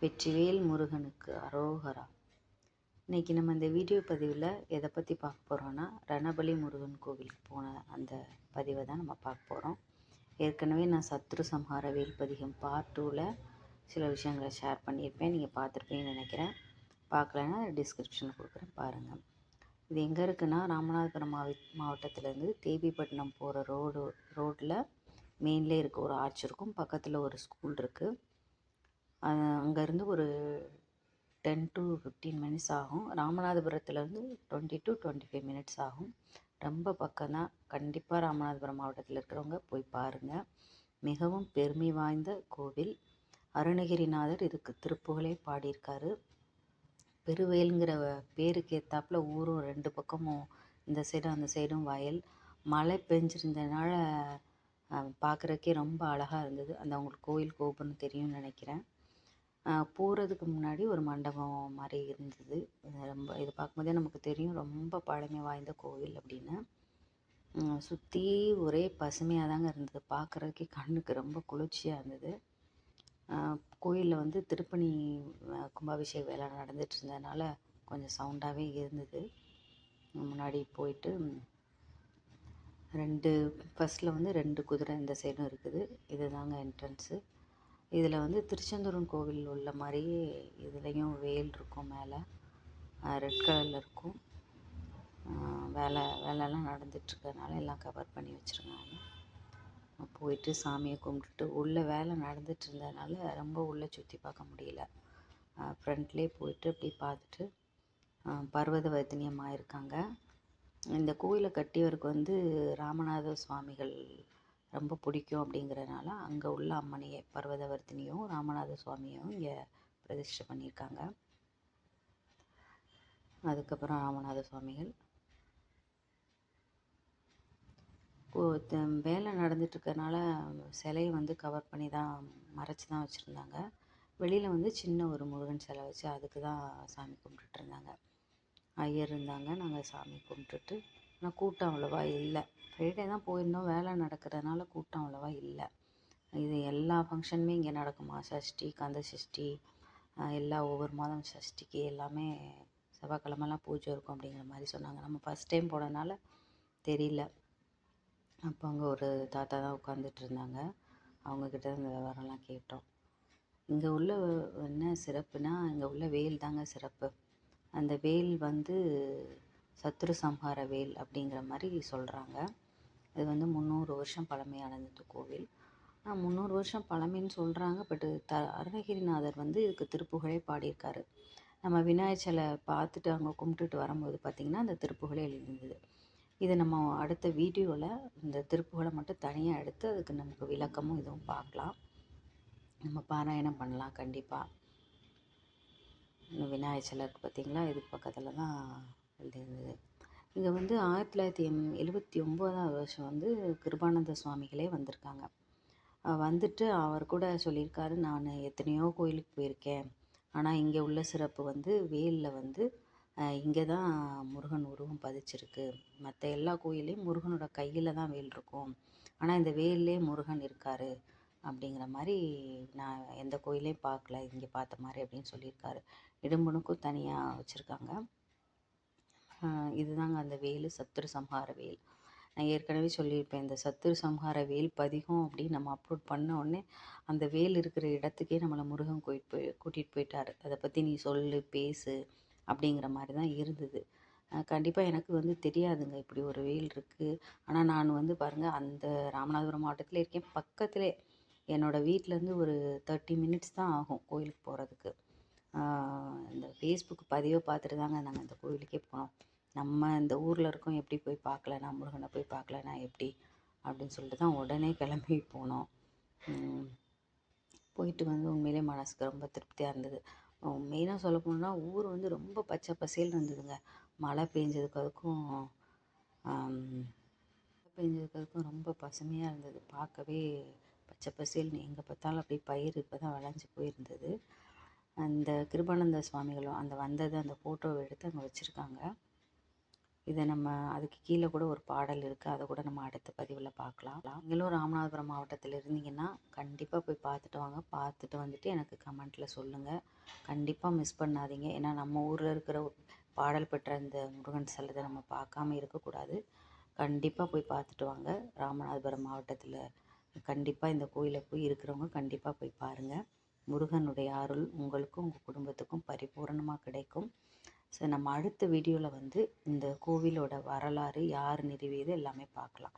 வெற்றிவேல் முருகனுக்கு அரோகரா. இன்றைக்கி நம்ம இந்த வீடியோ பதிவில் எதை பற்றி பார்க்க போகிறோன்னா ரணபலி முருகன் கோவிலுக்கு போன அந்த பதிவை தான் நம்ம பார்க்க போகிறோம் ஏற்கனவே நான் சத்ரு சம்ஹார வேல் பதிகம் பார்ட் டூவில் சில விஷயங்களை ஷேர் பண்ணியிருப்பேன். நீங்கள் பார்த்துருப்பீங்கன்னு நினைக்கிறேன். பார்க்கலன்னா டிஸ்கிரிப்ஷனில் கொடுக்குறேன் பாருங்கள் இது எங்கே இருக்குன்னா ராமநாதபுரம் மாவ மாவட்டத்திலேருந்து தேவிப்பட்டினம் போகிற ரோடு ரோட்டில் மெயின்லேயே இருக்க ஒரு ஆர்ச் இருக்கும். பக்கத்தில் ஒரு ஸ்கூல் இருக்குது அங்கேருந்து ஒரு டென் டு ஃபிஃப்டீன் மினிட்ஸ் ஆகும். ராமநாதபுரத்துலேருந்து twenty to twenty five minutes ஆகும். ரொம்ப பக்கம்தான் கண்டிப்பாக ராமநாதபுரம் மாவட்டத்தில் இருக்கிறவங்க போய் பாருங்கள் மிகவும் பெருமை வாய்ந்த கோவில். அருணகிரிநாதர் இதுக்கு திருப்புகழே பாடியிருக்காரு. பெருவேலுங்கிற பேருக்கு ஏற்றாப்புல ஊரும் ரெண்டு பக்கமும் இந்த சைடும் அந்த சைடும் வயல். மழை பெஞ்சிருந்ததுனால பார்க்குறக்கே ரொம்ப அழகாக இருந்தது. அந்த அவங்களுக்கு கோயில் கோபுரம் தெரியும்னு நினைக்கிறேன். போகிறதுக்கு முன்னாடி ஒரு மண்டபம் மாதிரி இருந்தது. ரொம்ப இது பார்க்கும்போதே நமக்கு தெரியும். ரொம்ப பழமை வாய்ந்த கோவில் அப்படின்னு சுற்றி ஒரே பசுமையாக தாங்க இருந்தது. பார்க்குறதுக்கே கண்ணுக்கு ரொம்ப குளிர்ச்சியாக இருந்தது. கோயிலில் வந்து திருப்பணி கும்பாபிஷேக வேலை நடந்துட்டு இருந்ததுனால கொஞ்சம் சவுண்டாகவே இருந்தது. முன்னாடி போயிட்டு ரெண்டு ஃபஸ்ட்டில் வந்து ரெண்டு குதிரை இந்த சைடும் இருக்குது. இது தாங்க என்ட்ரன்ஸு இதில் வந்து திருச்செந்தூரன் கோவில் உள்ள மாதிரியே இதுலேயும் வேல் இருக்கும் மேலே. ரெட் கலரில் இருக்கும். வேலை வேலைலாம் நடந்துட்டுருக்கறனால எல்லாம் கவர் பண்ணி வச்சுருக்காங்க. போயிட்டு சாமியை கும்பிட்டுட்டு உள்ளே வேலை நடந்துட்டு இருந்ததுனால ரொம்ப உள்ளே சுற்றி பார்க்க முடியல. ஃப்ரண்ட்லேயே போயிட்டு அப்படி பார்த்துட்டு பர்வத வைத்தனியமாக இருக்காங்க. இந்த கோயிலை கட்டியவருக்கு வந்து ராமநாத சுவாமிகள் ரொம்ப பிடிக்கும் அப்படிங்கிறனால அங்கே உள்ள அம்மனையை பர்வதவர்த்தினியும் ராமநாத சுவாமியும் இங்கே பிரதிஷ்டை பண்ணியிருக்காங்க. அதுக்கப்புறம் ராமநாத சுவாமிகள். வேலை நடந்துட்டுருக்கனால சிலையை வந்து கவர் பண்ணி தான் மறைச்சி தான் வச்சுருந்தாங்க. வெளியில் வந்து சின்ன ஒரு முருகன் சிலை வச்சு அதுக்கு தான் சாமி கும்பிட்டுட்டு இருந்தாங்க. ஐயர் இருந்தாங்க நாங்கள் சாமி கும்பிட்டுட்டு ஆனால் கூட்டம் அவ்வளோவா இல்லை. ஃப்ரைடே தான் போயிருந்தோம். வேலை நடக்கிறதுனால கூட்டம் அவ்வளோவா இல்லை. இது எல்லா ஃபங்க்ஷனுமே இங்கே நடக்குமா? சஷ்டி கந்த சஷ்டி எல்லா ஒவ்வொரு மாதம் சஷ்டிக்கு எல்லாமே செவ்வாய்க்கிழமெல்லாம் பூஜை இருக்கும் அப்படிங்கிற மாதிரி சொன்னாங்க. நம்ம ஃபஸ்ட் டைம் போனதுனால தெரியல. அப்போ அங்கே ஒரு தாத்தா தான் உட்காந்துட்டு இருந்தாங்க. அவங்கக்கிட்ட இந்த விவரம்லாம் கேட்டோம். இங்கே உள்ள என்ன சிறப்புனா இங்கே உள்ள வேல் தாங்க சிறப்பு. அந்த வேல் வந்து சத்ரு சம்ஹார வேல் அப்படிங்கிற மாதிரி சொல்கிறாங்க இது வந்து முந்நூறு வருஷம் பழமையானது கோவில். முந்நூறு வருஷம் பழமைன்னு சொல்கிறாங்க பட்டு த அருணகிரிநாதர் வந்து இதுக்கு திருப்புகழே பாடியிருக்காரு. நம்ம விநாயகர் சிலை பார்த்துட்டு அங்கே கும்பிட்டுட்டு வரும்போது பார்த்திங்கன்னா அந்த திருப்புகழே எழுதியிருந்தது இது நம்ம அடுத்த வீடியோவில் இந்த திருப்புகளை மட்டும் தனியாக எடுத்து அதுக்கு நமக்கு விளக்கமும் இதுவும் பார்க்கலாம். நம்ம பாராயணம் பண்ணலாம் கண்டிப்பாக விநாயகர் சிலை இருக்குது பார்த்திங்களா இதுக்கு பக்கத்தில் தான் எழுதியிருந்தது இங்கே வந்து ஆயிரத்தி தொள்ளாயிரத்தி எம் எழுபத்தி ஒம்போதாவது வருஷம் வந்து கிருபானந்த சுவாமிகளே வந்திருக்காங்க. வந்துட்டு அவர் கூட சொல்லியிருக்காரு நான் எத்தனையோ கோயிலுக்கு போயிருக்கேன். ஆனால் இங்கே உள்ள சிறப்பு வந்து வேலில் வந்து இங்கே தான் முருகன் உருவம் பதிச்சிருக்கு. மற்ற எல்லா கோயிலையும் முருகனோட கையில் தான் வேல் இருக்கும். ஆனால் இந்த வேல்லே முருகன் இருக்கார். அப்படிங்கிற மாதிரி நான் எந்த கோயிலையும் பார்க்கல இங்கே பார்த்த மாதிரி அப்படின்னு சொல்லியிருக்காரு. இடும்பனுக்கும் தனியாக வச்சுருக்காங்க. இதுதாங்க அந்த வேல் சத்துரு சம்ஹார வேல். நான் ஏற்கனவே சொல்லியிருப்பேன் இந்த சத்துரு சம்ஹார வேல் பதிகம் அப்படின்னு நம்ம அப்லோட் பண்ண உடனே அந்த வேல் இருக்கிற இடத்துக்கே நம்மளை முருகன் கோயிட் போய் கூட்டிகிட்டு போயிட்டார். அதை பற்றி நீ சொல்லு பேசு அப்படிங்கிற மாதிரி தான் இருந்தது கண்டிப்பாக எனக்கு வந்து தெரியாதுங்க இப்படி ஒரு வேல் இருக்குது ஆனால் நான் வந்து பாருங்கள் அந்த ராமநாதபுரம் மாவட்டத்தில் இருக்கேன். பக்கத்திலே என்னோடய வீட்டிலேருந்து ஒரு தேர்ட்டி மினிட்ஸ் தான் ஆகும் கோயிலுக்கு போகிறதுக்கு இந்த ஃபேஸ்புக் பதிவை பார்த்துட்டு தாங்க நாங்கள் இந்த கோயிலுக்கே போனோம். நம்ம இந்த ஊரில் இருக்கோம் எப்படி போய் பார்க்கலனா முருகனை போய் பார்க்கலனா எப்படி? அப்படின்னு சொல்லிட்டு தான் உடனே கிளம்பி போனோம். போயிட்டு வந்து உண்மையிலே மனசுக்கு ரொம்ப திருப்தியாக இருந்தது. மெயினாக சொல்ல போனோம்னா ஊர் வந்து ரொம்ப பச்சை பசேல் இருந்ததுங்க. மழை பெஞ்சதுக்கு அதுக்கும் பெஞ்சதுக்கு அதுக்கும் ரொம்ப பசுமையாக இருந்தது. பார்க்கவே பச்சை பசேல்னு எங்கே பார்த்தாலும் அப்படியே பயிர் இப்போ தான் விளைஞ்சி போயிருந்தது. அந்த கிருபானந்த சுவாமிகளும் அந்த வந்தது அந்த ஃபோட்டோவை எடுத்து அங்கே வச்சுருக்காங்க. இதை நம்ம அதுக்கு கீழே கூட ஒரு பாடல் இருக்குது அதை கூட நம்ம அடுத்த பதிவில் பார்க்கலாம் நீங்களும் ராமநாதபுரம் மாவட்டத்தில் இருந்தீங்கன்னா கண்டிப்பாக போய் பார்த்துட்டு வாங்க. பார்த்துட்டு வந்துட்டு எனக்கு கமெண்ட்டில் சொல்லுங்கள் கண்டிப்பாக மிஸ் பண்ணாதீங்க. ஏன்னா நம்ம ஊரில் இருக்கிற பாடல் பெற்ற இந்த முருகன் சிலதை நம்ம பார்க்காம இருக்கக்கூடாது கண்டிப்பாக போய் பார்த்துட்டு வாங்க. ராமநாதபுரம் மாவட்டத்தில் கண்டிப்பாக இந்த கோயிலை போய் இருக்கிறவங்க கண்டிப்பாக போய் பாருங்கள் முருகனுடைய அருள் உங்களுக்கும் உங்கள் குடும்பத்துக்கும் பரிபூரணமாக கிடைக்கும். ஸோ நம்ம அடுத்த வீடியோவில் வந்து இந்த கோவிலோட வரலாறு யார் நிறுவியது எல்லாமே பார்க்கலாம்.